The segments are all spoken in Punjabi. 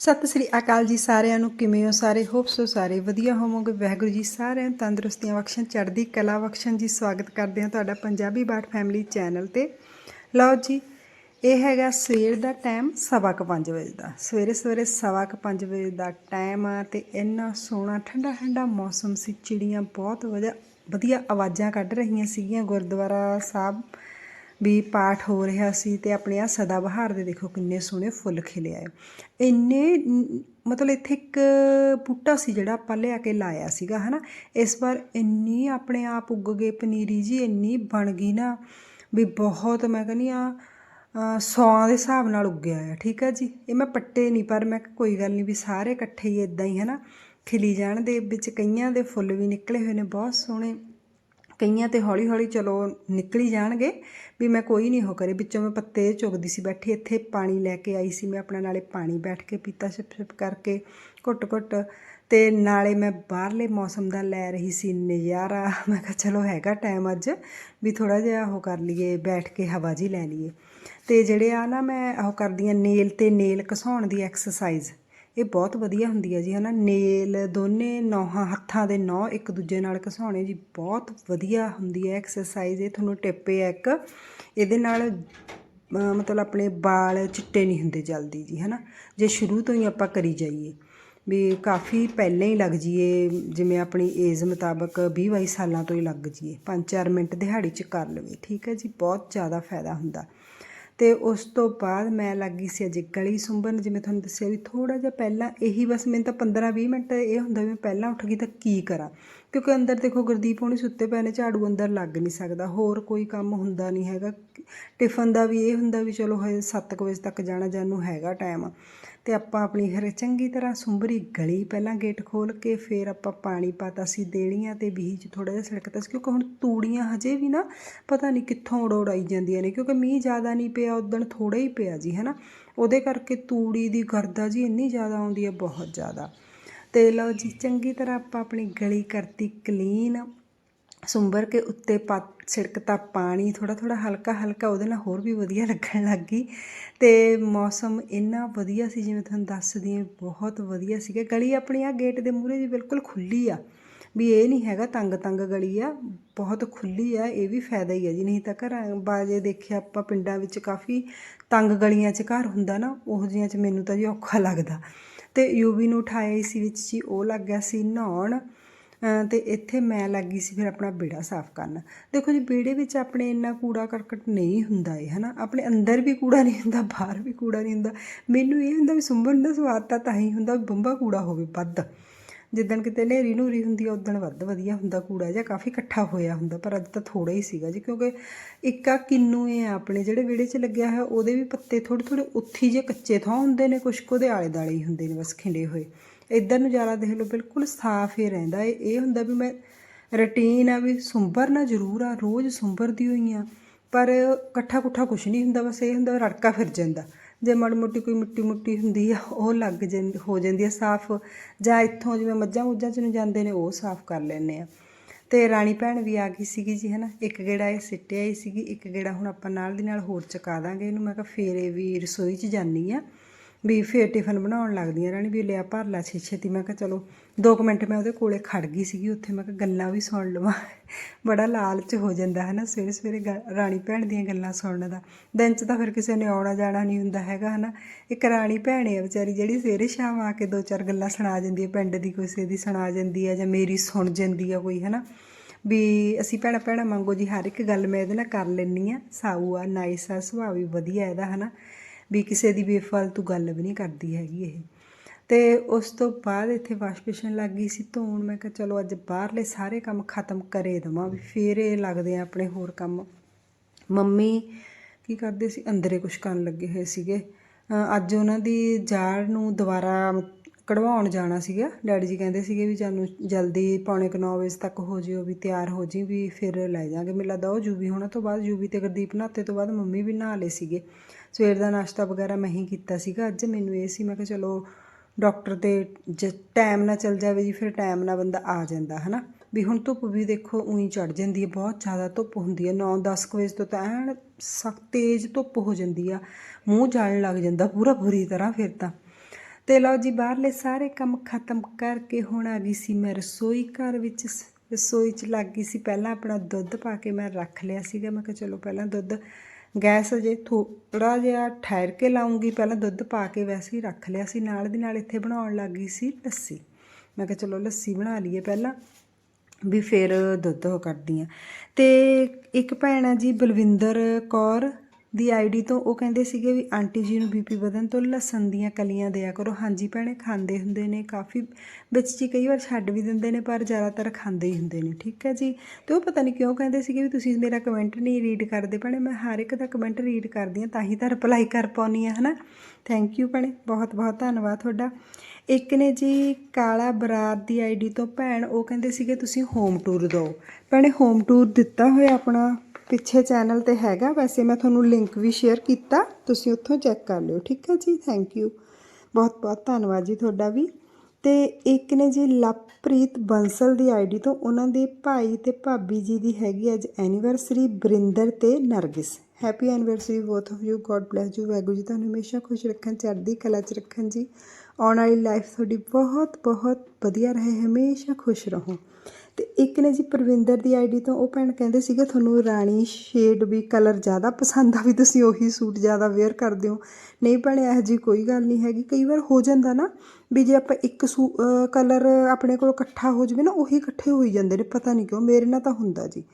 ਸਤਿ ਸ੍ਰੀ ਅਕਾਲ ਜੀ ਸਾਰਿਆਂ ਨੂੰ, ਕਿਵੇਂ ਹੋ ਸਾਰੇ? ਹੋਪ ਸੋ ਸਾਰੇ ਵਧੀਆ ਹੋਵੋਗੇ। ਵਾਹਿਗੁਰੂ ਜੀ ਸਾਰਿਆਂ ਨੂੰ ਤੰਦਰੁਸਤੀਆਂ ਬਖਸ਼ਣ, ਚੜ੍ਹਦੀ ਕਲਾ ਬਖਸ਼ਣ ਜੀ। ਸਵਾਗਤ ਕਰਦੇ ਹਾਂ ਤੁਹਾਡਾ ਪੰਜਾਬੀ ਬਾਟ ਫੈਮਿਲੀ ਚੈਨਲ ਤੇ। ਲਓ ਜੀ, ਇਹ ਹੈਗਾ ਸਵੇਰ ਦਾ ਟਾਈਮ ਸਵਾ ਕੁ ਪੰਜ ਵਜੇ ਦਾ। ਸਵੇਰੇ ਸਵੇਰੇ ਸਵਾ ਕੁ ਪੰਜ ਵਜੇ ਦਾ ਟਾਈਮ ਆ ਤੇ ਇੰਨਾ ਸੋਹਣਾ ਠੰਡਾ ਠੰਡਾ ਮੌਸਮ ਸੀ, ਚਿੜੀਆਂ ਬਹੁਤ ਵਧੀਆ ਵਧੀਆ ਆਵਾਜ਼ਾਂ ਕੱਢ ਰਹੀਆਂ ਸੀਗੀਆਂ ਗੁਰਦੁਆਰਾ ਸਾਹਿਬ। ਵੀ ਪਾਠ ਹੋ ਰਿਹਾ ਸੀ ਤੇ ਆਪਣੇ ਆ ਸਦਾ ਬਹਾਰ ਦੇ ਦੇਖੋ ਕਿੰਨੇ ਸੋਹਣੇ ਫੁੱਲ ਖਿਲੇ ਆਏ। ਇੰਨੇ ਮਤਲਬ ਇੱਥੇ ਇੱਕ ਬੂਟਾ ਸੀ ਜਿਹੜਾ ਆਪਾਂ ਲਿਆ ਕੇ ਲਾਇਆ ਸੀਗਾ, ਹਨਾ? ਇਸ ਵਾਰ ਇੰਨੀ ਆਪਣੇ ਆਪ ਉੱਗ ਗਏ ਪਨੀਰੀ ਜੀ, ਇੰਨੀ ਬਣ ਗਈ ਨਾ ਵੀ ਬਹੁਤ ਮੈਂ ਕਹਿੰਦੀ ਆ ਸੌਆਂ ਦੇ ਹਿਸਾਬ ਨਾਲ ਉੱਗਿਆ ਆ, ਠੀਕ ਆ ਜੀ? ਇਹ ਮੈਂ ਪੱਟੇ ਨਹੀਂ ਪਰ ਮੈਂ ਕੋਈ ਗੱਲ ਨਹੀਂ ਵੀ ਸਾਰੇ ਇਕੱਠੇ ਹੀ ਇਦਾਂ ਹੀ, ਹਨਾ? ਖਿਲੀ ਜਾਣ ਦੇ ਵਿੱਚ ਕਈਆਂ ਦੇ ਫੁੱਲ ਵੀ ਨਿਕਲੇ ਹੋਏ ਨੇ, ਬਹੁਤ ਸੋਹਣੇ। ਕਈਆਂ ਤੇ ਹੌਲੀ ਹੌਲੀ ਚਲੋ ਨਿਕਲੀ ਜਾਣਗੇ ਵੀ ਮੈਂ ਕੋਈ ਨਹੀਂ ਹੋ ਕਰੇ। ਵਿੱਚੋਂ ਮੈਂ ਪੱਤੇ ਚੁਗਦੀ ਸੀ ਬੈਠੀ। ਇੱਥੇ ਪਾਣੀ ਲੈ ਕੇ ਆਈ ਸੀ। ਮੈਂ ਆਪਣਾ ਨਾਲੇ ਪਾਣੀ ਬੈਠ ਕੇ ਪੀਤਾ ਛਿਪ ਛਿਪ ਕਰਕੇ ਘੁੱਟ ਘੁੱਟ ਤੇ ਨਾਲੇ ਮੈਂ ਬਾਹਰਲੇ ਮੌਸਮ ਦਾ ਲੈ ਰਹੀ ਸੀ ਨਜ਼ਾਰਾ। ਮੈਂ ਕਿਹਾ, ਚਲੋ ਹੈਗਾ ਟਾਈਮ ਅੱਜ, ਵੀ ਥੋੜਾ ਜਿਹਾ ਉਹ ਕਰ ਲਈਏ, ਬੈਠ ਕੇ ਹਵਾ ਜੀ ਲੈ ਲਈਏ। ਤੇ ਜਿਹੜੇ ਆ ਨਾ ਮੈਂ ਉਹ ਕਰਦੀ ਆ ਨੇਲ ਤੇ ਨੇਲ ਘਸਾਉਣ ਦੀ ਐਕਸਰਸਾਈਜ਼ ਇਹ ਬਹੁਤ ਵਧੀਆ ਹੁੰਦੀ ਹੈ ਜੀ, ਹਨਾ? ਨੇਲ, ਦੋਨੇ ਨੌਹਾਂ, ਹੱਥਾਂ ਦੇ ਨੌ ਇੱਕ ਦੂਜੇ ਨਾਲ ਘਸਾਉਣੇ ਜੀ, ਬਹੁਤ ਵਧੀਆ ਹੁੰਦੀ ਹੈ ਐਕਸਰਸਾਈਜ਼ ਇਹ ਤੁਹਾਨੂੰ ਟਿੱਪੇ ਹੈ ਇੱਕ। ਇਹਦੇ ਨਾਲ ਮਤਲਬ ਆਪਣੇ ਵਾਲ ਚਿੱਟੇ ਨਹੀਂ ਹੁੰਦੇ ਜਲਦੀ ਜੀ, ਹਨਾ? ਜੇ ਸ਼ੁਰੂ ਤੋਂ ਹੀ ਆਪਾਂ ਕਰੀ ਜਾਈਏ, ਵੀ ਕਾਫੀ ਪਹਿਲਾਂ ਹੀ ਲੱਗ ਜੀਏ ਜਿਵੇਂ ਆਪਣੀ ਏਜ ਮੁਤਾਬਕ 20 22 ਸਾਲਾਂ ਤੋਂ ਹੀ ਲੱਗ ਜੀਏ 5-4 ਮਿੰਟ ਦਿਹਾੜੀ 'ਚ ਕਰ ਲਵੇ, ਠੀਕ ਹੈ ਜੀ? ਬਹੁਤ ਜ਼ਿਆਦਾ ਫਾਇਦਾ ਹੁੰਦਾ। ਤੇ ਉਸ ਤੋਂ ਬਾਅਦ ਮੈਂ ਲੱਗੀ ਸੀ ਅਜੇ ਗਲੀ ਸੁੰਬਨ, ਜਿਵੇਂ ਤੁਹਾਨੂੰ ਦੱਸਿਆ ਵੀ ਥੋੜਾ ਜਿਹਾ ਪਹਿਲਾਂ ਇਹੀ ਬਸ ਮੈਨੂੰ ਤਾਂ 15-20 ਮਿੰਟ ਇਹ ਹੁੰਦਾ ਵੀ ਮੈਂ ਪਹਿਲਾਂ ਉੱਠ ਗਈ ਤਾਂ ਕੀ ਕਰਾਂ? ਕਿਉਂਕਿ ਅੰਦਰ ਦੇਖੋ ਗੁਰਦੀਪ ਹੋਣੀ ਸੁੱਤੇ ਪਏ ਨੇ, ਝਾੜੂ ਅੰਦਰ ਲੱਗ ਨਹੀਂ ਸਕਦਾ, ਹੋਰ ਕੋਈ ਕੰਮ ਹੁੰਦਾ ਨਹੀਂ ਹੈਗਾ। ਟਿਫਨ ਦਾ ਵੀ ਇਹ ਹੁੰਦਾ ਵੀ ਚਲੋ ਹਜੇ 7 ਵਜੇ ਤੱਕ ਜਾਣਾ ਜਾਨੂੰ ਹੈਗਾ ਟਾਈਮ ਤੇ ਆਪਾਂ ਆਪਣੀ ਘਰੇ ਚੰਗੀ ਤਰ੍ਹਾਂ ਸੁੰਬਰੀ ਗਲੀ ਪਹਿਲਾਂ ਗੇਟ ਖੋਲ ਕੇ ਫਿਰ ਆਪਾਂ ਪਾਣੀ ਪਾਤਾ ਸੀ ਦੇੜੀਆਂ ਤੇ ਬੀਜ ਥੋੜਾ ਜਿਹਾ ਛਿੜਕਤਾ ਸੀ, ਕਿਉਂਕਿ ਹੁਣ ਤੂੜੀਆਂ ਹਜੇ ਵੀ ਨਾ ਪਤਾ ਨਹੀਂ ਕਿੱਥੋਂ ਉੜ ਉੜ ਜਾਂਦੀਆਂ ਨੇ, ਕਿਉਂਕਿ ਮੀਂਹ ਜ਼ਿਆਦਾ ਨਹੀਂ ਪਿਆ, ਉਦਣ ਥੋੜਾ ਹੀ ਪਿਆ ਜੀ, ਹਨਾ। ਉਹਦੇ ਕਰਕੇ ਤੂੜੀ ਦੀ ਗਰਦਾ ਜੀ ਇੰਨੀ ਜ਼ਿਆਦਾ ਆਉਂਦੀ ਹੈ, ਬਹੁਤ ਜ਼ਿਆਦਾ। ਤੇ ਲਓ ਜੀ, ਚੰਗੀ ਤਰ੍ਹਾਂ ਆਪਾਂ ਆਪਣੀ ਗਲੀ ਕਰਤੀ ਕਲੀਨ ਸੁੰਬਰ ਕੇ ਉੱਤੇ ਪਾ ਛਿੜਕਤਾ ਪਾਣੀ ਥੋੜਾ ਥੋੜਾ ਹਲਕਾ ਹਲਕਾ, ਉਹਦੇ ਨਾਲ ਹੋਰ ਵੀ ਵਧੀਆ ਲੱਗਣ ਲੱਗ ਗਈ। ਤੇ ਮੌਸਮ ਇੰਨਾ ਵਧੀਆ ਸੀ, ਜਿਵੇਂ ਤੁਹਾਨੂੰ ਦੱਸਦੀ ਹਾਂ ਬਹੁਤ ਵਧੀਆ ਸੀਗਾ। ਗਲੀ ਆਪਣੀ ਆ, ਗੇਟ ਦੇ ਮੂਹਰੇ ਜੀ ਬਿਲਕੁਲ ਖੁੱਲੀ ਆ। ਵੀ ਇਹ ਨਹੀਂ ਹੈਗਾ ਤੰਗ ਤੰਗ ਗਲੀ ਆ, ਬਹੁਤ ਖੁੱਲੀ ਆ, ਇਹ ਵੀ ਫਾਇਦਾ ਹੀ ਆ ਜੀ। ਨਹੀਂ ਤਾਂ ਘਰਾਂ ਬਾਜੇ ਦੇਖਿਆ ਆਪਾਂ, ਪਿੰਡਾਂ ਵਿੱਚ ਕਾਫੀ ਤੰਗ ਗਲੀਆਂ 'ਚ ਘਰ ਹੁੰਦਾ ਨਾ, ਉਹ ਜਿਹੀਆਂ 'ਚ ਮੈਨੂੰ ਤਾਂ ਜੀ ਔਖਾ ਲੱਗਦਾ। ਤੇ ਯੂਵੀ ਨੂੰ ਉਠਾਇਆ ਸੀ ਵਿੱਚ ਜੀ, ਉਹ ਲੱਗ ਗਿਆ ਸੀ ਨਹਾਉਣ। ਤੇ ਇੱਥੇ ਮੈਂ ਲੱਗੀ ਸੀ ਫਿਰ ਆਪਣਾ ਵਿਹੜਾ ਸਾਫ਼ ਕਰਨ। ਦੇਖੋ ਜੀ ਵਿਹੜੇ ਵਿੱਚ ਆਪਣੇ ਇੰਨਾ ਕੂੜਾ ਕਰਕਟ ਨਹੀਂ ਹੁੰਦਾ ਏ ਹਨਾ? ਆਪਣੇ ਅੰਦਰ ਵੀ ਕੂੜਾ ਨਹੀਂ ਹੁੰਦਾ, ਬਾਹਰ ਵੀ ਕੂੜਾ ਨਹੀਂ ਹੁੰਦਾ। ਮੈਨੂੰ ਇਹ ਹੁੰਦਾ ਵੀ ਸੁੰਬਣ ਦਾ ਸਵਾਦ ਤਾਂ ਤਾਂ ਹੀ ਹੁੰਦਾ, ਵੀ ਬੰਬਾ ਕੂੜਾ ਹੋਵੇ ਵੱਧ। ਜਿੱਦਣ ਕਿਤੇ ਨੇਰੀ ਨੂਰੀ ਹੁੰਦੀ ਆ, ਉਦਣ ਵੱਧ ਵਧੀਆ ਹੁੰਦਾ ਕੂੜਾ ਜਾਂ ਕਾਫੀ ਇਕੱਠਾ ਹੋਇਆ ਹੁੰਦਾ, ਪਰ ਅੱਜ ਤਾਂ ਥੋੜਾ ਹੀ ਸੀਗਾ ਜੀ, ਕਿਉਂਕਿ ਇੱਕਾ ਕਿੰਨੂ ਇਹ ਆ ਆਪਣੇ ਜਿਹੜੇ ਵਿਹੜੇ 'ਚ ਲੱਗਿਆ ਹੋਇਆ, ਉਹਦੇ ਵੀ ਪੱਤੇ ਥੋੜੇ ਥੋੜੇ ਉੱਥੀ ਜੇ ਕੱਚੇ ਥਾਂ ਹੁੰਦੇ ਨੇ, ਕੁਛ ਕੁ ਆਲੇ ਦਾਲੇ ਹੀ ਹੁੰਦੇ ਨੇ, ਬਸ ਖਿੰਡੇ ਹੋਏ। ਇੱਧਰ ਨੂੰ ਜ਼ਿਆਦਾ ਦੇਖ ਲਓ, ਬਿਲਕੁਲ ਸਾਫ਼ ਹੀ ਰਹਿੰਦਾ ਏ। ਇਹ ਹੁੰਦਾ ਵੀ ਮੈਂ ਰੁਟੀਨ ਆ ਵੀ ਸੁੰਬਰਨਾ ਜ਼ਰੂਰ ਆ, ਰੋਜ਼ ਸੁੰਬਰਦੀ ਹੋਈ ਆ। ਪਰ ਇਕੱਠਾ ਕੁੱਠਾ ਕੁਛ ਨਹੀਂ ਹੁੰਦਾ, ਬਸ ਇਹ ਹੁੰਦਾ ਰੜਕਾ ਫਿਰ ਜਾਂਦਾ। ਜੇ ਮਾੜੀ ਮੋਟੀ ਕੋਈ ਮਿੱਟੀ ਮੁੱਟੀ ਹੁੰਦੀ ਆ, ਉਹ ਲੱਗ ਜਾਂਦੀ ਹੋ ਜਾਂਦੀ ਆ ਸਾਫ਼। ਜਾਂ ਇੱਥੋਂ ਜਿਵੇਂ ਮੱਝਾਂ ਮੁੱਝਾਂ ਚ ਨੂੰ ਜਾਂਦੇ ਨੇ, ਉਹ ਸਾਫ਼ ਕਰ ਲੈਂਦੇ ਆ। ਤੇ ਰਾਣੀ ਭੈਣ ਵੀ ਆ ਗਈ ਸੀਗੀ ਜੀ, ਹਨਾ। ਇੱਕ ਗੇੜਾ ਇਹ ਸਿੱਟਿਆ ਹੀ ਸੀਗੀ, ਇੱਕ ਗੇੜਾ ਹੁਣ ਆਪਾਂ ਨਾਲ ਦੀ ਨਾਲ ਹੋਰ ਚਕਾ ਦਾਂਗੇ ਇਹਨੂੰ। ਮੈਂ ਕਿਹਾ ਫੇਰ ਇਹ ਵੀ ਰਸੋਈ 'ਚ ਜਾਨੀ ਆ। ਵੀ ਫੇਰ ਟਿਫਨ ਬਣਾਉਣ ਲੱਗਦੀਆਂ ਰਾਣੀ ਵੀ ਲਿਆ ਭਰ ਲਾ ਛੇ ਛੇਤੀ ਮੈਂ ਕਿਹਾ ਚਲੋ 2 ਮਿੰਟ ਮੈਂ ਉਹਦੇ ਕੋਲੇ ਖੜ ਗਈ ਸੀਗੀ ਉੱਥੇ, ਮੈਂ ਕਿਹਾ ਗੱਲਾਂ ਵੀ ਸੁਣ ਲਵਾਂ। ਬੜਾ ਲਾਲਚ ਹੋ ਜਾਂਦਾ ਹੈ ਨਾ ਸਵੇਰੇ ਸਵੇਰੇ ਗ- ਰਾਣੀ ਭੈਣ ਦੀਆਂ ਗੱਲਾਂ ਸੁਣਨ ਦਾ। ਦਿਨ 'ਚ ਤਾਂ ਫਿਰ ਕਿਸੇ ਨੇ ਆਉਣਾ ਜਾਣਾ ਨਹੀਂ ਹੁੰਦਾ ਹੈਗਾ, ਹਨਾ। ਇੱਕ ਰਾਣੀ ਭੈਣ ਹੈ ਵਿਚਾਰੀ ਜਿਹੜੀ ਸਵੇਰੇ ਸ਼ਾਮ ਆ ਕੇ ਦੋ ਚਾਰ ਗੱਲਾਂ ਸੁਣਾ ਜਾਂਦੀ ਹੈ, ਪਿੰਡ ਦੀ ਕਿਸੇ ਦੀ ਸੁਣਾ ਜਾਂਦੀ ਹੈ ਜਾਂ ਮੇਰੀ ਸੁਣ ਜਾਂਦੀ ਹੈ ਕੋਈ, ਹਨਾ। ਵੀ ਅਸੀਂ ਭੈਣਾਂ ਭੈਣਾਂ ਮੰਗੋ ਜੀ ਹਰ ਇੱਕ ਗੱਲ ਮੈਂ ਇਹਦੇ ਨਾਲ ਕਰ ਲੈਂਦੀ ਆ ਸਾਊ ਆ, ਨਾਈਸ ਆ, ਸੁਭਾਅ ਵੀ ਵਧੀਆ ਇਹਦਾ, ਹਨਾ। ਵੀ ਕਿਸੇ ਦੀ ਬੇਫਾਲਤੂ ਗੱਲ ਵੀ ਨਹੀਂ ਕਰਦੀ ਹੈਗੀ ਇਹ। ਤੇ ਉਸ ਤੋਂ ਬਾਅਦ ਇੱਥੇ ਵਾਸ਼ ਬੇਸ਼ਨ ਲੱਗ ਗਈ ਸੀ ਧੋਣ। ਮੈਂ ਕਿਹਾ ਚਲੋ ਅੱਜ ਬਾਹਰਲੇ ਸਾਰੇ ਕੰਮ ਖਤਮ ਕਰੇ ਦਵਾਂ ਵੀ ਫੇਰ ਇਹ ਲੱਗਦੇ ਆ ਆਪਣੇ ਹੋਰ ਕੰਮ। ਮੰਮੀ ਕੀ ਕਰਦੇ ਸੀ? ਅੰਦਰੇ ਕੁਝ ਕਰਨ ਲੱਗੇ ਹੋਏ ਸੀਗੇ। ਅੱਜ ਉਹਨਾਂ ਦੀ ਜਾੜ ਨੂੰ ਦੁਬਾਰਾ ਕਢਵਾਉਣ ਜਾਣਾ ਸੀਗਾ। ਡੈਡੀ ਜੀ ਕਹਿੰਦੇ ਸੀਗੇ ਵੀ ਜਾਨੂੰ ਜਲਦੀ ਪੌਣੇ ਕੁ 9 ਵਜੇ ਤੱਕ ਹੋ ਜਿਓ ਵੀ ਤਿਆਰ ਹੋ ਜੀ ਵੀ ਫਿਰ ਲੈ ਜਾਾਂਗੇ। ਮੈਨੂੰ ਲੱਗਦਾ ਉਹ ਜੂਬੀ ਹੋਣਾ ਤੋਂ ਬਾਅਦ ਜੂਬੀ ਤੇ ਗੁਰਦੀਪ ਨਹਾਤੇ ਤੋਂ ਬਾਅਦ ਮੰਮੀ ਵੀ ਨਹਾ ਲਏ ਸੀਗੇ। ਸਵੇਰ ਦਾ ਨਾਸ਼ਤਾ ਵਗੈਰਾ ਮੈਂ ਹੀ ਕੀਤਾ ਸੀਗਾ। ਅੱਜ ਮੈਨੂੰ ਇਹ ਸੀ, ਮੈਂ ਕਿਹਾ ਚਲੋ ਡਾਕਟਰ ਤੇ ਜ ਟਾਈਮ ਨਾਲ ਚੱਲ ਜਾਵੇ ਜੀ, ਫਿਰ ਟਾਈਮ ਨਾਲ ਬੰਦਾ ਆ ਜਾਂਦਾ, ਹਨਾ? ਵੀ ਹੁਣ ਧੁੱਪ ਵੀ ਦੇਖੋ ਉਹੀ ਚੜ ਜਾਂਦੀ ਹੈ, ਬਹੁਤ ਜ਼ਿਆਦਾ ਧੁੱਪ ਹੁੰਦੀ ਹੈ। 9-10 ਵਜੇ ਤੋਂ ਤਾਂ ਐਨ ਸਖਤ ਤੇਜ਼ ਧੁੱਪ ਹੋ ਜਾਂਦੀ ਆ। ਮੂੰਹ ਜਲਣ ਲੱਗ ਜਾਂਦਾ ਪੂਰਾ ਬੁਰੀ ਤਰ੍ਹਾਂ ਫਿਰ ਤਾਂ। ਤੇ ਲਓ ਜੀ, ਬਾਹਰਲੇ ਸਾਰੇ ਕੰਮ ਖਤਮ ਕਰਕੇ ਹੁਣ ਆ ਗਈ ਸੀ ਮੈਂ ਰਸੋਈ ਘਰ ਵਿੱਚ। ਸ- ਰਸੋਈ 'ਚ ਲੱਗ ਗਈ ਸੀ, ਪਹਿਲਾਂ ਆਪਣਾ ਦੁੱਧ ਪਾ ਕੇ ਮੈਂ ਰੱਖ ਲਿਆ ਸੀਗਾ। ਮੈਂ ਕਿਹਾ ਚਲੋ ਪਹਿਲਾਂ ਦੁੱਧ ਗੈਸ ਅਜੇ ਥੋੜਾ ਜਿਹਾ ਠਹਿਰ ਕੇ ਲਾਉਂਗੀ। ਪਹਿਲਾਂ ਦੁੱਧ ਪਾ ਕੇ ਵੈਸੇ ਹੀ ਰੱਖ ਲਿਆ ਸੀ। ਨਾਲ ਦੀ ਨਾਲ ਇੱਥੇ ਬਣਾਉਣ ਲੱਗ ਗਈ ਸੀ ਲੱਸੀ। ਮੈਂ ਕਿਹਾ ਚਲੋ ਲੱਸੀ ਬਣਾ ਲਈਏ ਪਹਿਲਾਂ ਵੀ ਫਿਰ ਦੁੱਧ ਉਹ ਕਰਦੀ ਆ ਤੇ ਇੱਕ ਭੈਣ ਆ ਜੀ ਬਲਵਿੰਦਰ ਕੌਰ ਦੀ ਆਈਡੀ ਤੋਂ ਉਹ ਕਹਿੰਦੇ ਸੀਗੇ ਵੀ ਆਂਟੀ ਜੀ ਨੂੰ ਬੀਪੀ ਵਧਣ ਤੋਂ ਲਸਣ ਦੀਆਂ ਕਲੀਆਂ ਦਿਆ ਕਰੋ। ਹਾਂਜੀ ਭੈਣੇ, ਖਾਂਦੇ ਹੁੰਦੇ ਨੇ, ਕਾਫੀ ਵਿੱਚ ਜੀ ਕਈ ਵਾਰ ਛੱਡ ਵੀ ਦਿੰਦੇ ਨੇ, ਪਰ ਜ਼ਿਆਦਾਤਰ ਖਾਂਦੇ ਹੀ ਹੁੰਦੇ ਨੇ, ਠੀਕ ਹੈ ਜੀ? ਤੇ ਉਹ ਪਤਾ ਨਹੀਂ ਕਿਉਂ ਕਹਿੰਦੇ ਸੀਗੇ ਵੀ ਤੁਸੀਂ ਮੇਰਾ ਕਮੈਂਟ ਨਹੀਂ ਰੀਡ ਕਰਦੇ ਭੈਣੇ, ਮੈਂ ਹਰ ਇੱਕ ਦਾ ਕਮੈਂਟ ਰੀਡ ਕਰਦੀ ਹਾਂ, ਤਾਂ ਹੀ ਤਾਂ ਰਿਪਲਾਈ ਕਰ ਪਾਉਣੀ ਆ ਹਨਾ? ਥੈਂਕ ਯੂ ਭੈਣੇ, ਬਹੁਤ ਬਹੁਤ ਧੰਨਵਾਦ ਤੁਹਾਡਾ। ਇੱਕ ਨੇ ਜੀ ਕਾਲਾ ਬਰਾਤ ਦੀ ਆਈਡੀ ਤੋਂ ਭੈਣ, ਉਹ ਕਹਿੰਦੇ ਸੀਗੇ ਤੁਸੀਂ ਹੋਮ ਟੂਰ ਦਿਓ। ਭੈਣੇ ਹੋਮ ਟੂਰ ਦਿੱਤਾ ਹੋਇਆ ਆਪਣਾ। ਪਿੱਛੇ ਚੈਨਲ ਤੇ ਹੈਗਾ, ਵੈਸੇ ਮੈਂ ਤੁਹਾਨੂੰ ਲਿੰਕ ਵੀ ਸ਼ੇਅਰ ਕੀਤਾ, ਤੁਸੀਂ ਉੱਥੋਂ ਚੈੱਕ ਕਰ ਲਿਓ, ਠੀਕ ਹੈ ਜੀ? ਥੈਂਕ ਯੂ ਬਹੁਤ ਬਹੁਤ ਧੰਨਵਾਦ ਜੀ ਤੁਹਾਡਾ ਵੀ। ਤੇ ਇੱਕ ਨੇ ਜੀ ਲਵਪ੍ਰੀਤ ਬੰਸਲ ਦੀ ਆਈਡੀ ਤੋਂ, ਉਹਨਾਂ ਦੇ ਭਾਈ ਤੇ ਭਾਬੀ ਜੀ ਦੀ ਹੈਗੀ ਅੱਜ ਐਨੀਵਰਸਰੀ ਬਰਿੰਦਰ ਤੇ Nargis. Happy anniversary both of you God bless you Waheguru ji ਤੁਹਾਨੂੰ ਹਮੇਸ਼ਾ ਖੁਸ਼ ਰੱਖਣ, ਚੜ੍ਹਦੀ ਕਲਾ 'ਚ ਰੱਖਣ ਜੀ। ਆਉਣ ਵਾਲੀ ਲਾਈਫ ਤੁਹਾਡੀ ਬਹੁਤ ਬਹੁਤ ਵਧੀਆ ਰਹੇ, ਹਮੇਸ਼ਾ ਖੁਸ਼ ਰਹੋ। ਤੇ ਇੱਕ ਨੇ ਜੀ ਪ੍ਰਵਿੰਦਰ ਦੀ ਆਈਡੀ ਤੋਂ, ਉਹ ਭੈਣ ਕਹਿੰਦੇ ਸੀਗੇ, ਤੁਹਾਨੂੰ ਰਾਣੀ ਸ਼ੇਡ ਵੀ ਕਲਰ ਜ਼ਿਆਦਾ ਪਸੰਦ ਆ, ਵੀ ਤੁਸੀਂ ਉਹੀ ਸੂਟ ਜ਼ਿਆਦਾ ਵੇਅਰ ਕਰਦੇ ਹੋ। ਨਹੀਂ ਭੈਣੇ, ਇਹੋ ਜੀ ਕੋਈ ਗੱਲ ਨਹੀਂ ਹੈਗੀ। ਕਈ ਵਾਰ ਹੋ ਜਾਂਦਾ ਨਾ ਵੀ ਜੇ ਆਪਾਂ ਇੱਕ ਸੂ ਕਲਰ ਆਪਣੇ ਕੋਲ ਇਕੱਠਾ ਹੋ ਜਾਵੇ ਨਾ, ਉਹੀ ਇਕੱਠੇ ਹੋਈ ਜਾਂਦੇ ਨੇ, ਪਤਾ ਨਹੀਂ ਕਿਉਂ, ਮੇਰੇ ਨਾਲ ਤਾਂ ਹੁੰਦਾ ਜੀ।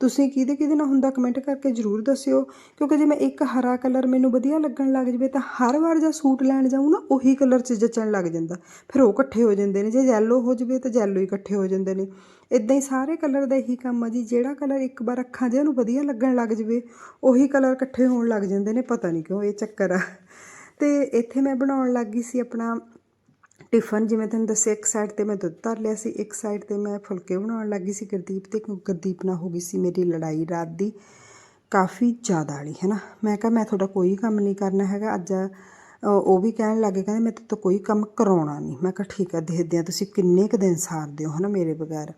ਤੁਸੀਂ ਕਿਹਦੇ ਕਿਹਦੇ ਨਾਲ ਹੁੰਦਾ ਕਮੈਂਟ ਕਰਕੇ ਜ਼ਰੂਰ ਦੱਸਿਓ, ਕਿਉਂਕਿ ਜੇ ਮੈਂ ਇੱਕ ਹਰਾ ਕਲਰ ਮੈਨੂੰ ਵਧੀਆ ਲੱਗਣ ਲੱਗ ਜਵੇ ਤਾਂ ਹਰ ਵਾਰ ਜਾਂ ਸੂਟ ਲੈਣ ਜਾਊਂ ਨਾ ਉਹੀ ਕਲਰ 'ਚ ਜੱਚਣ ਲੱਗ ਜਾਂਦਾ। ਫਿਰ ਉਹ ਇਕੱਠੇ ਹੋ ਜਾਂਦੇ ਨੇ, ਜੇ ਯੈਲੋ ਹੋ ਜਵੇ ਤਾਂ ਯੈਲੋ ਹੀ ਇਕੱਠੇ ਹੋ ਜਾਂਦੇ ਨੇ। ਇਦਾਂ ਹੀ ਸਾਰੇ ਕਲਰ ਦਾ ਇਹੀ ਕੰਮ ਆ ਜੀ, ਜਿਹੜਾ ਕਲਰ ਇੱਕ ਵਾਰ ਅੱਖਾਂ 'ਚ ਉਹਨੂੰ ਵਧੀਆ ਲੱਗਣ ਲੱਗ ਜਵੇ, ਉਹੀ ਕਲਰ ਇਕੱਠੇ ਹੋਣ ਲੱਗ ਜਾਂਦੇ ਨੇ, ਪਤਾ ਨਹੀਂ ਕਿਉਂ ਇਹ ਚੱਕਰ ਆ। ਤੇ ਇੱਥੇ ਮੈਂ ਬਣਾਉਣ ਲੱਗ ਗਈ ਸੀ ਆਪਣਾ ਟਿਫਨ ਜਿਵੇਂ ਤੁਹਾਨੂੰ ਦੱਸਿਆ, ਇੱਕ ਸਾਈਡ ਤੇ ਮੈਂ ਦੁੱਧ ਧਰ ਲਿਆ ਸੀ, ਇੱਕ ਸਾਈਡ ਤੇ ਮੈਂ ਫੁਲਕੇ ਬਣਾਉਣ ਲੱਗੀ ਸੀ, ਗੁਰਦੀਪ ਤੇ ਗੁਰਦੀਪ ਨਾਲ ਹੋ ਗਈ ਸੀ ਮੇਰੀ ਲੜਾਈ ਰਾਤ ਦੀ। ਕਾਫੀ ਜ਼ਿਆਦਾ ਵਾਲੀ ਹੈ ਨਾ ਮੈਂ ਕਿਹਾ, ਮੈਂ ਤੁਹਾਡਾ ਕੋਈ ਕੰਮ ਨਹੀਂ ਕਰਨਾ ਹੈਗਾ, ਅੱਜ ਉਹ ਵੀ ਕਹਿਣ ਲੱਗੇ, ਕਹਿੰਦੇ ਮੈਂ ਤੋਂ ਕੋਈ ਕੰਮ ਕਰਾਉਣਾ ਨਹੀਂ। ਮੈਂ ਕਿਹਾ, ਠੀਕ ਹੈ, ਦੇਖਦੇ ਆ ਤੁਸੀਂ ਕਿੰਨੇ ਕੁ ਦਿਨ ਸਾਰਦੇ ਹੋ ਹਨਾ, ਮੇਰੇ ਬਗੈਰ।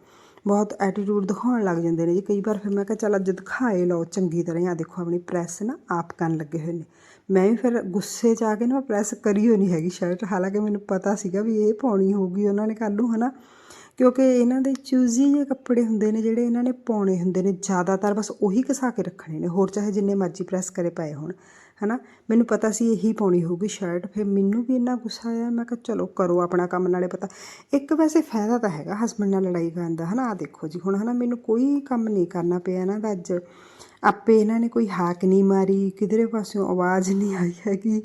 ਬਹੁਤ ਐਟੀਟਿਊਡ ਦਿਖਾਉਣ ਲੱਗ ਜਾਂਦੇ ਨੇ ਜੀ, ਕਈ ਵਾਰ ਫਿਰ ਮੈਂ ਕਿਹਾ, ਚੱਲ ਅੱਜ ਦਿਖਾਏ ਲਓ, ਚੰਗੀ ਤਰ੍ਹਾਂ ਆ ਦੇਖੋ, ਆਪਣੀ ਪ੍ਰੈਸ ਨਾ ਆਪ ਕਰਨ ਲੱਗੇ ਹੋਏ ਨੇ। ਮੈਂ ਵੀ ਫਿਰ ਗੁੱਸੇ 'ਚ ਆ ਕੇ ਨਾ ਪ੍ਰੈਸ ਕਰੀ ਹੋਈ ਨਹੀਂ ਹੈਗੀ ਸ਼ਰਟ ਹਾਲਾਂਕਿ ਮੈਨੂੰ ਪਤਾ ਸੀਗਾ ਵੀ ਇਹ ਪਾਉਣੀ ਹੋਊਗੀ ਉਹਨਾਂ ਨੇ ਕੱਲ੍ਹ ਨੂੰ, ਹਨਾ? ਕਿਉਂਕਿ ਇਹਨਾਂ ਦੇ ਚੂਜ਼ੀ ਜਿਹੇ ਕੱਪੜੇ ਹੁੰਦੇ ਨੇ ਜਿਹੜੇ ਇਹਨਾਂ ਨੇ ਪਾਉਣੇ ਹੁੰਦੇ ਨੇ ਜ਼ਿਆਦਾਤਰ, ਬਸ ਉਹੀ ਘਸਾ ਕੇ ਰੱਖਣੇ ਨੇ, ਹੋਰ ਚਾਹੇ ਜਿੰਨੇ ਮਰਜ਼ੀ ਪ੍ਰੈਸ ਕਰੇ ਪਏ ਹੋਣ, ਹਨਾ? ਮੈਨੂੰ ਪਤਾ ਸੀ ਇਹੀ ਪਾਉਣੀ ਹੋਊਗੀ ਸ਼ਰਟ ਫਿਰ ਮੈਨੂੰ ਵੀ ਇੰਨਾ ਗੁੱਸਾ ਆਇਆ, ਮੈਂ ਕਿਹਾ ਚਲੋ ਕਰੋ ਆਪਣਾ ਕੰਮ, ਨਾਲੇ ਪਤਾ, ਇੱਕ ਵੈਸੇ ਫਾਇਦਾ ਤਾਂ ਹੈਗਾ ਹਸਬੰਡ ਨਾਲ ਲੜਾਈ ਕਰਨ ਦਾ, ਹਨਾ? ਆ ਦੇਖੋ ਜੀ, ਹੁਣ, ਹਨਾ? ਮੈਨੂੰ ਕੋਈ ਕੰਮ ਨਹੀਂ ਕਰਨਾ ਪਿਆ ਇਹਨਾਂ ਦਾ ਅੱਜ। ਆਪੇ ਇਹਨਾਂ ਨੇ ਕੋਈ ਹਾਕ ਨਹੀਂ ਮਾਰੀ, ਕਿਧਰੇ ਪਾਸਿਓਂ ਆਵਾਜ਼ ਨਹੀਂ ਆਈ ਹੈਗੀ।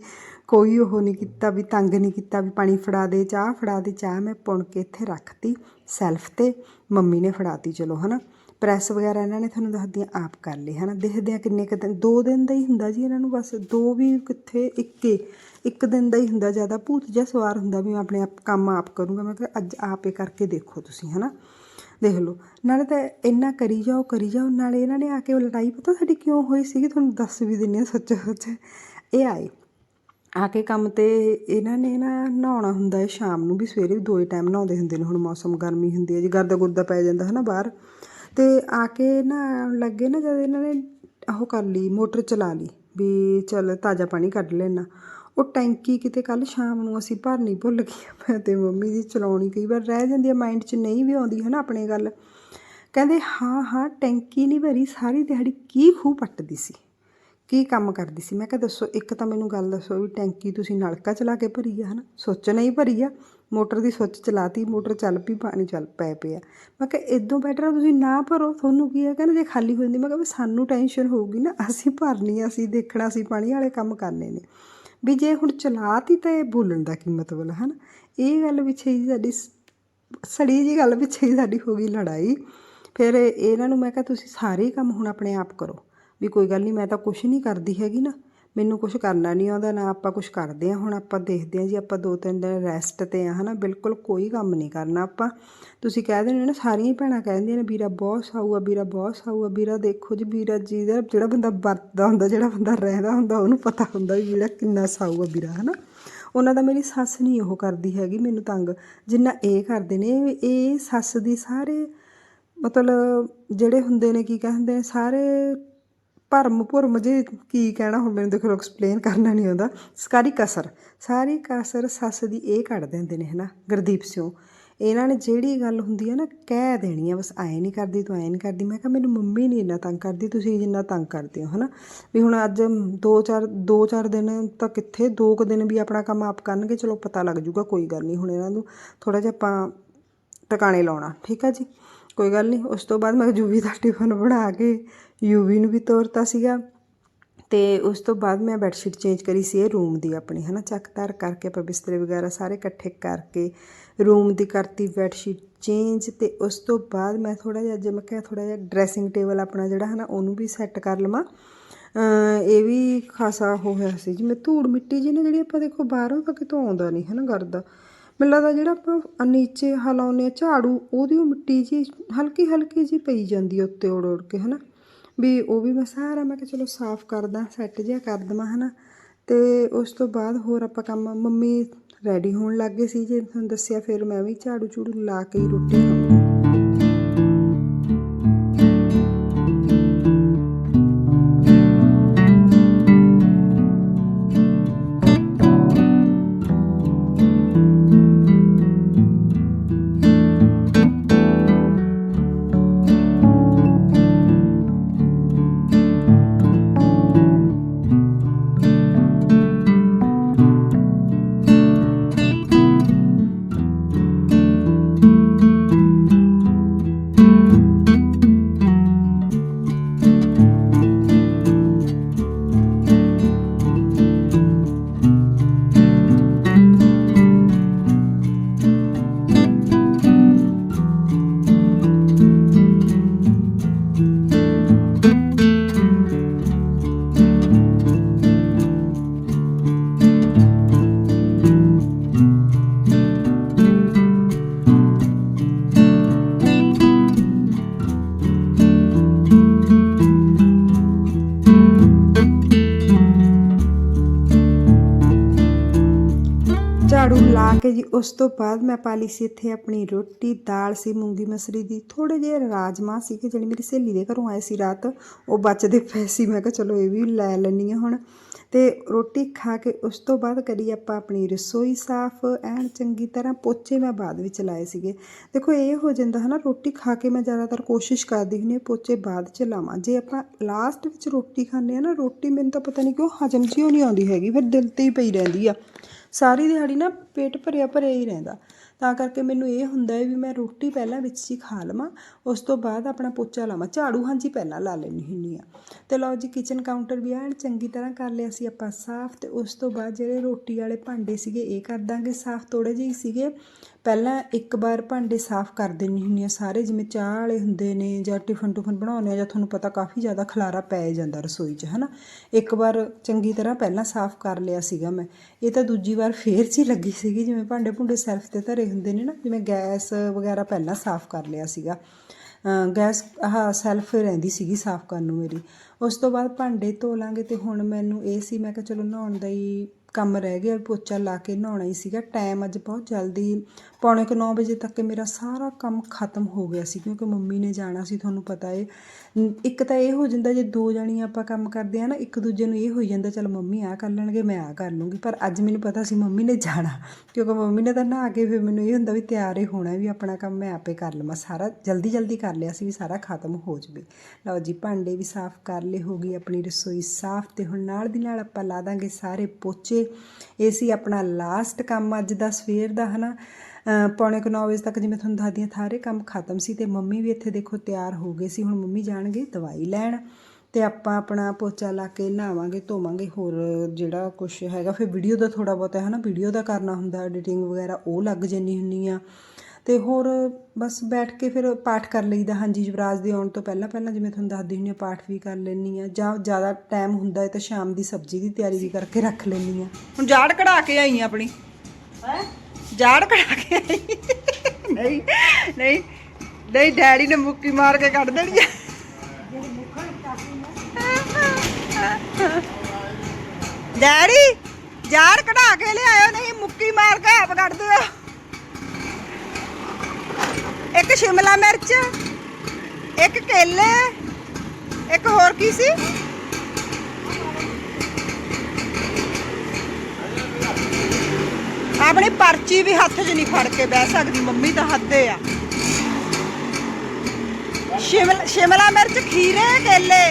ਕੋਈ ਉਹ ਨਹੀਂ ਕੀਤਾ ਵੀ ਤੰਗ ਨਹੀਂ ਕੀਤਾ ਵੀ ਪਾਣੀ ਫੜਾ ਦੇ, ਚਾਹ ਫੜਾ ਦੇ, ਚਾਹ ਮੈਂ ਪੁਣ ਕੇ ਇੱਥੇ ਰੱਖਤੀ, ਸੈਲਫ ਤੇ ਮੰਮੀ ਨੇ ਫੜਾਤੀ ਚਲੋ, ਹਨਾ। ਪ੍ਰੈਸ ਵਗੈਰਾ ਇਹਨਾਂ ਨੇ ਤੁਹਾਨੂੰ ਦੱਸਦੀ ਹਾਂ ਆਪ ਕਰ ਲਈ ਹਨਾ। ਦੇਖਦੇ ਆ ਕਿੰਨੇ ਕੁ ਦਿਨ, ਦੋ ਦਿਨ ਦਾ ਹੀ ਹੁੰਦਾ ਜੀ ਇਹਨਾਂ ਨੂੰ, ਬਸ ਦੋ ਵੀ ਕਿੱਥੇ, ਇੱਕੇ ਇੱਕ ਦਿਨ ਦਾ ਹੀ ਹੁੰਦਾ, ਜ਼ਿਆਦਾ ਭੂਤ ਜਿਹਾ ਸਵਾਰ ਹੁੰਦਾ ਵੀ ਮੈਂ ਆਪਣੇ ਆਪ ਕੰਮ ਆਪ ਕਰੂੰਗਾ, ਮੈਂ ਕਿਹਾ ਅੱਜ ਆਪੇ ਕਰਕੇ ਦੇਖੋ ਤੁਸੀਂ, ਹਨਾ। ਦੇਖ ਲਓ। ਨਾਲੇ ਤਾਂ ਇੰਨਾ ਕਰੀ ਜਾਓ ਕਰੀ ਜਾਓ। ਨਾਲੇ ਇਹਨਾਂ ਨੇ ਆ ਕੇ ਲੜਾਈ, ਪਤਾ ਸਾਡੀ ਕਿਉਂ ਹੋਈ ਸੀਗੀ? ਤੁਹਾਨੂੰ ਦੱਸ ਵੀ ਦਿੰਨੀ ਆ ਸੱਚ ਸੱਚ। ਇਹ ਆਏ। ਆ ਕੇ ਕੰਮ ਤੇ ਇਹਨਾਂ ਨੇ ਨਾ ਨਹਾਉਣਾ ਹੁੰਦਾ ਹੈ, ਸ਼ਾਮ ਨੂੰ ਵੀ ਸਵੇਰੇ ਵੀ ਦੋਏ ਟਾਈਮ ਨਹਾਉਂਦੇ ਹੁੰਦੇ ਨੇ। ਹੁਣ ਮੌਸਮ ਗਰਮੀ ਹੁੰਦੀ ਹੈ ਜੀ, ਗਰਦਾ ਗੁਰਦਾ ਪੈ ਜਾਂਦਾ ਹੈ ਨਾ ਬਾਹਰ। ਤੇ ਆ ਕੇ ਨਾ ਲੱਗੇ ਨਾ ਜਦ ਇਹਨਾਂ ਨੇ ਉਹ ਕਰ ਲਈ, ਮੋਟਰ ਚਲਾ ਲਈ, ਵੀ ਚਲ ਤਾਜ਼ਾ ਪਾਣੀ ਕੱਢ ਲੈਣਾ ਉਹ ਟੈਂਕੀ ਕਿਤੇ ਕੱਲ ਸ਼ਾਮ ਨੂੰ ਅਸੀਂ ਭਰਨੀ ਭੁੱਲ ਗਏ ਮੈਂ ਤੇ ਮੰਮੀ ਦੀ ਚਲਾਉਣੀ ਕਈ ਵਾਰ ਰਹਿ ਜਾਂਦੀ ਹੈ ਮਾਈਂਡ 'ਚ ਨਹੀਂ ਵੀ ਆਉਂਦੀ ਹੈ ਨਾ ਆਪਣੇ ਗੱਲ। ਕਹਿੰਦੇ, ਹਾਂ ਹਾਂ, ਟੈਂਕੀ ਨਹੀਂ ਭਰੀ, ਸਾਰੀ ਦਿਹਾੜੀ ਕੀ ਖੂਹ ਪੱਟਦੀ ਸੀ? ਕੀ ਕੰਮ ਕਰਦੀ ਸੀ? ਮੈਂ ਕਿਹਾ, ਦੱਸੋ, ਇੱਕ ਤਾਂ ਮੈਨੂੰ ਗੱਲ ਦੱਸੋ ਵੀ ਟੈਂਕੀ ਤੁਸੀਂ ਨਲਕਾ ਚਲਾ ਕੇ ਭਰੀ ਆ ਹਨਾ? ਸੁੱਚ ਨਹੀਂ ਭਰੀ ਆ? ਮੋਟਰ ਦੀ ਸੁੱਚ ਚਲਾਤੀ, ਮੋਟਰ ਚੱਲ ਪਈ, ਪਾਣੀ ਚੱਲ ਪੈ ਪਿਆ। ਮੈਂ ਕਿਹਾ ਇਦੋਂ ਬੈਟਰ ਤੁਸੀਂ ਨਾ ਭਰੋ। ਤੁਹਾਨੂੰ ਕੀ ਹੈ ਕਹਿੰਦੇ, ਜੇ ਖਾਲੀ ਹੋ ਜਾਂਦੀ। ਮੈਂ ਕਿਹਾ, ਵੀ ਸਾਨੂੰ ਟੈਨਸ਼ਨ ਹੋਊਗੀ ਨਾ, ਅਸੀਂ ਭਰਨੀ ਆ ਅਸੀਂ ਦੇਖਣਾ ਅਸੀਂ ਪਾਣੀ ਵਾਲੇ ਕੰਮ ਕਰਨੇ ਨੇ। ਵੀ ਜੇ ਹੁਣ ਚਲਾਤੀ ਤਾਂ ਇਹ ਬੋਲਣ ਦਾ ਕੀ ਮਤਲਬ ਹੈ ਨਾ ਇਹ ਗੱਲ ਪਿੱਛੇ ਹੀ ਸਾਡੀ ਸ- ਸੜੀ ਜੀ ਗੱਲ ਪਿੱਛੇ ਹੀ ਸਾਡੀ ਹੋ ਗਈ ਲੜਾਈ। ਫਿਰ ਇਹਨਾਂ ਨੂੰ ਮੈਂ ਕਿਹਾ, ਤੁਸੀਂ ਸਾਰੇ ਕੰਮ ਹੁਣ ਆਪਣੇ ਆਪ ਕਰੋ। ਵੀ ਕੋਈ ਗੱਲ ਨਹੀਂ ਮੈਂ ਤਾਂ ਕੁਝ ਨਹੀਂ ਕਰਦੀ ਹੈਗੀ ਨਾ। ਮੈਨੂੰ ਕੁਝ ਕਰਨਾ ਨਹੀਂ ਆਉਂਦਾ, ਨਾ ਆਪਾਂ ਕੁਝ ਕਰਦੇ ਆ ਹੁਣ ਆਪਾਂ ਦੇਖਦੇ ਆ ਜੀ, ਆਪਾਂ ਦੋ ਤਿੰਨ ਦਿਨ ਰੈਸਟ ਤੇ ਆ ਹਨਾ? ਬਿਲਕੁਲ ਕੋਈ ਕੰਮ ਨਹੀਂ ਕਰਨਾ ਆਪਾਂ। ਤੁਸੀਂ ਕਹਿ ਦਿੰਦੇ ਹੋ ਨਾ, ਸਾਰੀਆਂ ਹੀ ਭੈਣਾਂ ਕਹਿੰਦੀਆਂ ਨੇ, ਵੀਰਾ ਬਹੁਤ ਸਾਊ ਆ, ਵੀਰਾ ਬਹੁਤ ਸਾਊ ਆ। ਵੀਰਾ ਦੇਖੋ ਜੀ, ਵੀਰਾ ਜੀ ਦਾ ਜਿਹੜਾ ਬੰਦਾ ਵਰਤਦਾ ਹੁੰਦਾ, ਜਿਹੜਾ ਬੰਦਾ ਰਹਿੰਦਾ ਹੁੰਦਾ, ਉਹਨੂੰ ਪਤਾ ਹੁੰਦਾ ਵੀ ਵੀਰਾ ਕਿੰਨਾ ਸਾਊ ਆ ਵੀਰਾ, ਹਨਾ? ਉਹਨਾਂ ਦਾ ਮੇਰੀ ਸੱਸ ਨਹੀਂ ਉਹ ਕਰਦੀ ਹੈਗੀ, ਮੈਨੂੰ ਤੰਗ। ਜਿੰਨਾ ਇਹ ਕਰਦੇ ਨੇ, ਇਹ- ਸੱਸ ਦੀ ਸਾਰੇ ਮਤਲਬ ਜਿਹੜੇ ਹੁੰਦੇ ਨੇ, ਕੀ ਕਹਿੰਦੇ ਨੇ, ਸਾਰੇ ਭਰਮ ਭੁਰਮ ਜੇ ਕੀ ਕਹਿਣਾ, ਹੁਣ ਮੈਨੂੰ ਦੇਖੋ ਐਕਸਪਲੇਨ ਕਰਨਾ ਨਹੀਂ ਆਉਂਦਾ। ਸਾਰੀ ਕਸਰ ਸਾਰੀ ਕਸਰ ਸੱਸ ਦੀ ਇਹ ਕੱਢ ਦਿੰਦੇ ਨੇ, ਹਨਾ, ਗੁਰਦੀਪ ਸਿੰਘ ਇਹਨਾਂ ਨੇ ਜਿਹੜੀ ਗੱਲ ਹੁੰਦੀ ਹੈ ਨਾ, ਕਹਿ ਦੇਣੀ ਆ, ਬਸ ਐਂ ਨਹੀਂ ਕਰਦੀ, ਤੂੰ ਐਂ ਨਹੀਂ ਕਰਦੀ। ਮੈਂ ਕਿਹਾ, ਮੈਨੂੰ ਮੰਮੀ ਨਹੀਂ ਇੰਨਾ ਤੰਗ ਕਰਦੀ, ਤੁਸੀਂ ਜਿੰਨਾ ਤੰਗ ਕਰਦੇ ਹੋ, ਹਨਾ। ਵੀ ਹੁਣ ਅੱਜ ਦੋ ਚਾਰ ਦੋ ਚਾਰ ਦਿਨ ਤਾਂ ਕਿੱਥੇ, ਦੋ ਕੁ ਦਿਨ ਵੀ ਆਪਣਾ ਕੰਮ ਆਪ ਕਰਨਗੇ, ਚਲੋ ਪਤਾ ਲੱਗ ਜੂਗਾ, ਕੋਈ ਗੱਲ ਨਹੀਂ ਹੁਣ ਇਹਨਾਂ ਨੂੰ ਥੋੜਾ ਜਿਹਾ ਆਪਾਂ ਟਿਕਾਣੇ ਲਾਉਣਾ, ਠੀਕ ਆ ਜੀ? ਕੋਈ ਗੱਲ ਨਹੀਂ ਉਸ ਤੋਂ ਬਾਅਦ ਮੈਂ ਜੂਵੀ ਦਾ ਟਿਫਨ ਬਣਾ ਕੇ ਯੂਵੀ ਨੂੰ ਵੀ ਤੋਰਤਾ ਸੀਗਾ। ਤੇ ਉਸ ਤੋਂ ਬਾਅਦ ਮੈਂ ਬੈੱਡਸ਼ੀਟ ਚੇਂਜ ਕਰੀ ਸੀ ਇਹ ਰੂਮ ਦੀ ਆਪਣੀ, ਹਨਾ, ਚੱਕ ਧਰ ਕਰਕੇ ਆਪਾਂ ਬਿਸਤਰੇ ਵਗੈਰਾ ਸਾਰੇ ਇਕੱਠੇ ਕਰਕੇ ਰੂਮ ਦੀ ਕਰਤੀ ਬੈੱਡਸ਼ੀਟ ਚੇਂਜ ਤੇ ਉਸ ਤੋਂ ਬਾਅਦ ਮੈਂ ਥੋੜਾ ਜਿਹਾ ਜਿਵੇਂ ਮੈਂ ਕਿਹਾ ਥੋੜਾ ਜਿਹਾ ਡਰੈਸਿੰਗ ਟੇਬਲ ਆਪਣਾ ਜਿਹੜਾ, ਹਨਾ, ਉਹਨੂੰ ਵੀ ਸੈੱਟ ਕਰ ਲਵਾਂ। ਇਹ ਵੀ ਖਾਸਾ ਹੋ ਹੋਇਆ ਸੀ ਜਿਵੇਂ ਧੂੜ ਮਿੱਟੀ ਜੀ ਨੇ ਜਿਹੜੀ ਆਪਾਂ ਦੇਖੋ ਬਾਹਰੋਂ ਤਾਂ ਕਿਤੋਂ ਆਉਂਦਾ ਨਹੀਂ, ਹਨਾ ਕਰਦਾ ਮੈਨੂੰ ਲੱਗਦਾ ਜਿਹੜਾ ਆਪਾਂ ਨੀਚੇ ਹਲਾਉਂਦੇ ਆ ਝਾੜੂ, ਉਹਦੀ ਉਹ ਮਿੱਟੀ ਜੀ ਹਲਕੀ ਹਲਕੀ ਜੀ ਪਈ ਜਾਂਦੀ ਉੱਤੇ ਉੜ ਉੜ ਕੇ, ਹਨਾ। ਵੀ ਉਹ ਵੀ ਮੈਂ ਸਾਰਾ ਮੈਂ ਕਿਹਾ ਚਲੋ ਸਾਫ਼ ਕਰਦਾ ਸੈੱਟ ਜਿਹਾ ਕਰ ਦਵਾਂ, ਹਨਾ। ਤੇ ਉਸ ਤੋਂ ਬਾਅਦ ਹੋਰ ਆਪਾਂ ਕੰਮ, ਮੰਮੀ ਰੈਡੀ ਹੋਣ ਲੱਗ ਗਏ ਸੀ, ਜੇ ਤੁਹਾਨੂੰ ਦੱਸਿਆ, ਫਿਰ ਮੈਂ ਵੀ ਝਾੜੂ ਝੂੜੂ ਲਾ ਕੇ ਹੀ ਰੋਟੀ ਖਾਵਾਂਗੀ ਕੇ ਜੀ, ਉਸ ਤੋਂ ਬਾਅਦ ਮੈਂ ਪਾ ਲਈ ਸੀ ਇੱਥੇ ਆਪਣੀ ਰੋਟੀ, ਦਾਲ ਸੀ, ਮੂੰਗੀ ਮਸਰੀ ਦੀ ਥੋੜੇ ਜਿਹੇ ਰਾਜਮਾ ਸੀ ਕਿ ਜਿਹੜੀ ਮੇਰੀ ਸਹੇਲੀ ਦੇ ਘਰੋਂ ਆਏ ਸੀ ਰਾਤ। ਉਹ ਬਚਦੇ ਪਏ ਸੀ। ਮੈਂ ਕਿਹਾ ਚਲੋ ਇਹ ਵੀ ਲੈ ਲੈਣੀ ਆ ਹੁਣ। ਤੇ ਰੋਟੀ ਖਾ ਕੇ ਉਸ ਤੋਂ ਬਾਅਦ ਕਰੀ ਆਪਾਂ ਆਪਣੀ ਰਸੋਈ ਸਾਫ਼, ਐਨ ਚੰਗੀ ਤਰ੍ਹਾਂ ਪੋਚੇ ਮੈਂ ਬਾਅਦ ਵਿੱਚ ਲਾਏ ਸੀਗੇ। ਦੇਖੋ, ਇਹ ਹੋ ਜਾਂਦਾ ਹੈ ਨਾ ਰੋਟੀ ਖਾ ਕੇ ਮੈਂ ਜ਼ਿਆਦਾਤਰ ਕੋਸ਼ਿਸ਼ ਕਰਦੀ ਹੁੰਦੀ ਪੋਚੇ ਬਾਅਦ ਚ ਲਾਵਾਂ। ਜੇ ਆਪਾਂ ਲਾਸਟ ਵਿੱਚ ਰੋਟੀ ਖਾਂਦੇ ਆ ਨਾ, ਰੋਟੀ ਮੈਨੂੰ ਤਾਂ ਪਤਾ ਨਹੀਂ ਕਿਉਂ ਹਜਮ ਜਿਹੀ ਨਹੀਂ ਆਉਂਦੀ ਹੈਗੀ, ਫਿਰ ਦਿਲ ਤੇ ਹੀ ਪਈ ਰਹਿੰਦੀ ਆ। ਸਾਰੀ ਦਿਹਾੜੀ ਨਾ ਪੇਟ ਭਰਿਆ ਭਰਿਆ ਹੀ ਰਹਿੰਦਾ। ਤਾਂ ਕਰਕੇ ਮੈਨੂੰ ਇਹ ਹੁੰਦਾ ਹੈ ਵੀ ਮੈਂ ਰੋਟੀ ਪਹਿਲਾਂ ਵਿੱਚ ਹੀ ਖਾ ਲਵਾਂ, ਉਸ ਤੋਂ ਬਾਅਦ ਆਪਣਾ ਪੋਚਾ ਲਾਵਾਂ। ਝਾੜੂ ਹਾਂਜੀ ਪਹਿਲਾਂ ਲਾ ਲੈਣੀ ਹੁੰਦੀ ਆ ਤੇ ਲਓ ਜੀ ਕਿਚਨ ਕਾਊਂਟਰ ਵੀ ਐਨ ਚੰਗੀ ਤਰ੍ਹਾਂ ਕਰ ਲਿਆ ਸੀ ਆਪਾਂ ਸਾਫ਼ ਤੇ ਉਸ ਤੋਂ ਬਾਅਦ ਜਿਹੜੇ ਰੋਟੀ ਵਾਲੇ ਭਾਂਡੇ ਸੀਗੇ, ਇਹ ਕਰ ਦਾਂਗੇ। ਸਾਫ਼ ਥੋੜੇ ਜਿਹੇ ਸੀਗੇ। ਪਹਿਲਾਂ ਇੱਕ ਵਾਰ ਭਾਂਡੇ ਸਾਫ਼ ਕਰ ਦਿੰਦੀ ਹੁੰਦੀ ਆ ਸਾਰੇ, ਜਿਵੇਂ ਚਾਹ ਵਾਲੇ ਹੁੰਦੇ ਨੇ ਜਾਂ ਟਿਫਨ ਟੁਫਨ ਬਣਾਉਂਦੇ ਆ ਜਾਂ ਤੁਹਾਨੂੰ ਪਤਾ ਕਾਫੀ ਜ਼ਿਆਦਾ ਖਲਾਰਾ ਪੈ ਜਾਂਦਾ ਰਸੋਈ 'ਚ, ਹਨਾ? ਇੱਕ ਵਾਰ ਚੰਗੀ ਤਰ੍ਹਾਂ ਪਹਿਲਾਂ ਸਾਫ਼ ਕਰ ਲਿਆ ਸੀਗਾ ਮੈਂ। ਇਹ ਤਾਂ ਦੂਜੀ ਵਾਰ ਫੇਰ 'ਚ ਹੀ ਲੱਗੀ ਸੀਗੀ, ਜਿਵੇਂ ਭਾਂਡੇ ਭੁੰਡੇ ਸੈਲਫ ਤੇ ਧਰੇ ਹੁੰਦੇ ਨੇ ਨਾ, ਜਿਵੇਂ ਗੈਸ ਵਗੈਰਾ ਪਹਿਲਾਂ ਸਾਫ਼ ਕਰ ਲਿਆ ਸੀਗਾ। ਗੈਸ, ਆਹ ਸੈਲਫ ਰਹਿੰਦੀ ਸੀਗੀ ਸਾਫ਼ ਕਰਨ ਨੂੰ ਮੇਰੀ। ਉਸ ਤੋਂ ਬਾਅਦ ਭਾਂਡੇ ਧੋ ਲਾਂਗੇ ਤੇ ਹੁਣ ਮੈਨੂੰ ਇਹ ਸੀ, ਮੈਂ ਕਿਹਾ ਚਲੋ ਨਹਾਉਣ ਦਾ ਹੀ ਕੰਮ ਰਹਿ ਗਿਆ, ਪੋਚਾ ਲਾ ਕੇ ਨਹਾਉਣਾ ਹੀ ਸੀਗਾ। ਟਾਈਮ ਅੱਜ ਬਹੁਤ ਜਲਦੀ ਪੌਣੇ ਕੁ 9 ਵਜੇ ਤੱਕ ਮੇਰਾ ਸਾਰਾ ਕੰਮ ਖਤਮ ਹੋ ਗਿਆ ਸੀ ਕਿਉਂਕਿ ਮੰਮੀ ਨੇ ਜਾਣਾ ਸੀ ਤੁਹਾਨੂੰ ਪਤਾ ਏ। ਇੱਕ ਤਾਂ ਇਹ ਹੋ ਜਾਂਦਾ ਜੇ ਦੋ ਜਣੀਆਂ ਆਪਾਂ ਕੰਮ ਕਰਦੇ ਆ ਨਾ ਇੱਕ ਦੂਜੇ ਨੂੰ ਇਹ ਹੋਈ ਜਾਂਦਾ ਚਲ ਮੰਮੀ ਆ ਕਰ ਲੈਣਗੇ ਮੈਂ ਆ ਕਰ ਲੂੰਗੀ। ਪਰ ਅੱਜ ਮੈਨੂੰ ਪਤਾ ਸੀ ਮੰਮੀ ਨੇ ਜਾਣਾ ਕਿਉਂਕਿ ਮੰਮੀ ਨੇ ਤਾਂ ਨਹਾ ਕੇ ਫਿਰ ਮੈਨੂੰ ਇਹ ਹੁੰਦਾ ਵੀ ਤਿਆਰ ਹੀ ਹੋਣਾ ਵੀ ਆਪਣਾ ਕੰਮ ਮੈਂ ਆਪੇ ਕਰ ਲਵਾਂ। ਸਾਰਾ ਜਲਦੀ ਜਲਦੀ ਕਰ ਲਿਆ ਸੀ ਵੀ ਸਾਰਾ ਖਤਮ ਹੋ ਜਵੇ। ਲਓ ਜੀ ਭਾਂਡੇ ਵੀ ਸਾਫ਼ ਕਰ ਲਏ ਹੋ ਗਈ ਆਪਣੀ ਰਸੋਈ ਸਾਫ਼ ਤੇ ਹੁਣ ਨਾਲ ਦੀ ਨਾਲ ਆਪਾਂ ਲਾ ਦਾਂਗੇ ਸਾਰੇ ਪੋਚੇ। ਇਹ ਸੀ ਆਪਣਾ ਲਾਸਟ ਕੰਮ ਅੱਜ ਦਾ ਸਵੇਰ ਦਾ ਹਨਾ? ਅ, ਪੌਣੇ ਕੁ 9 ਵਜੇ ਤੱਕ ਜਿਵੇਂ ਤੁਹਾਨੂੰ ਦੱਸਦੀ ਹਾਂ, ਸਾਰੇ ਕੰਮ ਖਤਮ ਸੀ ਤੇ ਮੰਮੀ ਵੀ ਇੱਥੇ ਦੇਖੋ ਤਿਆਰ ਹੋ ਗਏ ਸੀ। ਹੁਣ ਮੰਮੀ ਜਾਣਗੇ ਦਵਾਈ ਲੈਣ ਤੇ ਆਪਾਂ ਆਪਣਾ ਪੋਚਾ ਲਾ ਕੇ ਨਹਾਵਾਂਗੇ, ਧੋਵਾਂਗੇ, ਹੋਰ ਜਿਹੜਾ ਕੁਝ ਹੈਗਾ, ਫਿਰ ਵੀਡੀਓ ਦਾ ਥੋੜਾ ਬਹੁਤ ਹੈ ਨਾ ਵੀਡੀਓ ਦਾ ਕਰਨਾ ਹੁੰਦਾ ਐਡੀਟਿੰਗ ਵਗੈਰਾ ਉਹ ਲੱਗ ਜੰਨੀ ਹੁੰਨੀ ਆ। ਤੇ ਹੋਰ ਬਸ ਬੈਠ ਕੇ ਫਿਰ ਪਾਠ ਕਰ ਲਈਦਾ, ਹਾਂਜੀ, ਯੁਵਰਾਜ ਦੇ ਆਉਣ ਤੋਂ ਪਹਿਲਾਂ ਪਹਿਲਾਂ ਜਿਵੇਂ ਤੁਹਾਨੂੰ ਦੱਸਦੀ ਹੁੰਦੀ ਆ ਪਾਠ ਵੀ ਕਰ ਲੈਣੀ ਆ ਜਾਂ ਜ਼ਿਆਦਾ ਟਾਈਮ ਹੁੰਦਾ ਹੈ ਤਾਂ ਸ਼ਾਮ ਦੀ ਸਬਜ਼ੀ ਦੀ ਤਿਆਰੀ ਵੀ ਕਰਕੇ ਰੱਖ ਲੈਣੀ ਆ ਹੁਣ ਜਾੜ ਕਢਾ ਕੇ ਆਈ ਆ ਆਪਣੀ। ਹੈ? ਜਾੜ ਕਢਾ ਕੇ ਆਈ। ਨਹੀਂ ਨਹੀਂ ਨਹੀਂ, ਡੈਡੀ ਨੇ ਮੁੱਕੀ ਮਾਰ ਕੇ ਕੱਢ ਦੇਣੀ ਆ। ਡੈਡੀ, ਜਾੜ ਕਢਾ ਕੇ ਲਿਆਇਓ, ਨਹੀਂ ਮੁੱਕੀ ਮਾਰ ਕੇ ਆਪ ਕੱਢ ਦਿਓ। ਇੱਕ ਸ਼ਿਮਲਾ ਮਿਰਚ, ਇੱਕ ਕੇਲੇ, ਇੱਕ ਹੋਰ ਕੀ ਸੀ? ਆਪਣੀ ਪਰਚੀ ਵੀ ਹੱਥ 'ਚ ਨਹੀਂ ਫੜ ਕੇ ਬਹਿ ਸਕਦੀ, ਮੰਮੀ ਤਾਂ ਹੱਦੇ ਆ। ਸ਼ਿਮਲਾ ਸ਼ਿਮਲਾ ਮਿਰਚ ਖੀਰੇ ਕੇਲੇ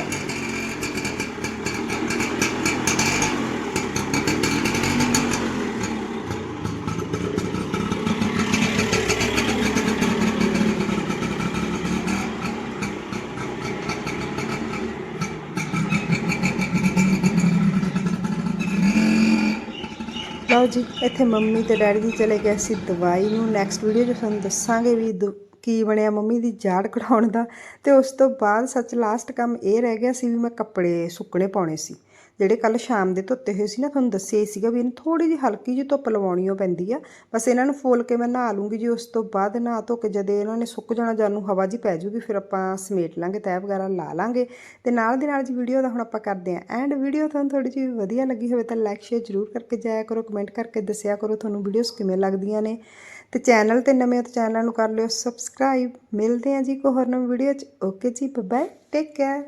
ਲਓ ਜੀ, ਇੱਥੇ ਮੰਮੀ ਤੇ ਡੈਡੀ ਜੀ ਚਲੇ ਗਏ ਸੀ ਦਵਾਈ ਨੂੰ ਨੈਕਸਟ ਵੀਡੀਓ 'ਚ ਤੁਹਾਨੂੰ ਦੱਸਾਂਗੇ ਵੀ ਦ- ਕੀ ਬਣਿਆ ਮੰਮੀ ਦੀ ਜਾੜ ਕਢਾਉਣ ਦਾ। ਤੇ ਉਸ ਤੋਂ ਬਾਅਦ ਸੱਚ ਲਾਸਟ ਕੰਮ ਇਹ ਰਹਿ ਗਿਆ ਸੀ ਵੀ ਮੈਂ ਕੱਪੜੇ ਸੁੱਕਣੇ ਪਾਉਣੇ ਸੀ। ਜਿਹੜੇ ਕੱਲ ਸ਼ਾਮ ਦੇ ਧੋਤੇ ਹੋਏ ਸੀ ਨਾ, ਤੁਹਾਨੂੰ ਦੱਸਿਆ ਹੀ ਸੀਗਾ ਵੀ ਇਹਨੂੰ ਥੋੜੀ ਜਿਹੀ ਹਲਕੀ ਜਿਹੀ ਧੁੱਪ ਲਵਾਉਣੀ ਓ ਪੈਂਦੀ ਆ। ਬਸ ਇਹਨਾਂ ਨੂੰ ਫੋਲ ਕੇ ਮੈਂ ਨਹਾ ਲੂੰਗੀ ਜੀ, ਉਸ ਤੋਂ ਬਾਅਦ ਨਹਾ ਧੋ ਕੇ ਜਦ ਇਹਨਾਂ ਨੇ ਸੁੱਕ ਜਾਣਾ ਜਾਨੂੰ ਹਵਾ ਜੀ ਪੈ ਜੂਗੀ ਫਿਰ ਆਪਾਂ ਸਮੇਟ ਲਾਂਗੇ ਤੈਅ ਵਗੈਰਾ ਲਾ ਲਾਂਗੇ। ਤੇ ਨਾਲ ਦੀ ਨਾਲ ਜੀ ਵੀਡੀਓ ਦਾ ਹੁਣ ਆਪਾਂ ਕਰਦੇ ਆਂ ਐਂਡ। ਵੀਡੀਓ ਤੁਹਾਨੂੰ ਥੋੜੀ ਜਿਹੀ ਵਧੀਆ ਲੱਗੀ ਹੋਵੇ ਤਾਂ ਲਾਈਕ ਸ਼ੇਅਰ ਜ਼ਰੂਰ ਕਰਕੇ ਜਾਇਆ ਕਰੋ ਕਮੈਂਟ ਕਰਕੇ ਦੱਸਿਆ ਕਰੋ ਤੁਹਾਨੂੰ ਵੀਡੀਓਜ਼ ਕਿਵੇਂ ਲੱਗਦੀਆਂ ਨੇ। ਤੇ ਚੈਨਲ ਤੇ ਨਵੇਂ ਹੋ ਤਾਂ ਚੈਨਲ ਨੂੰ ਕਰ ਲਿਓ ਸਬਸਕ੍ਰਾਈਬ ਮਿਲਦੇ ਆਂ ਜੀ ਕੋਈ ਹੋਰ ਨਵੀਂ ਵੀਡੀਓ 'ਚ। ਓਕੇ ਜੀ ਬਾਏ ਟੇਕ ਕੇਅਰ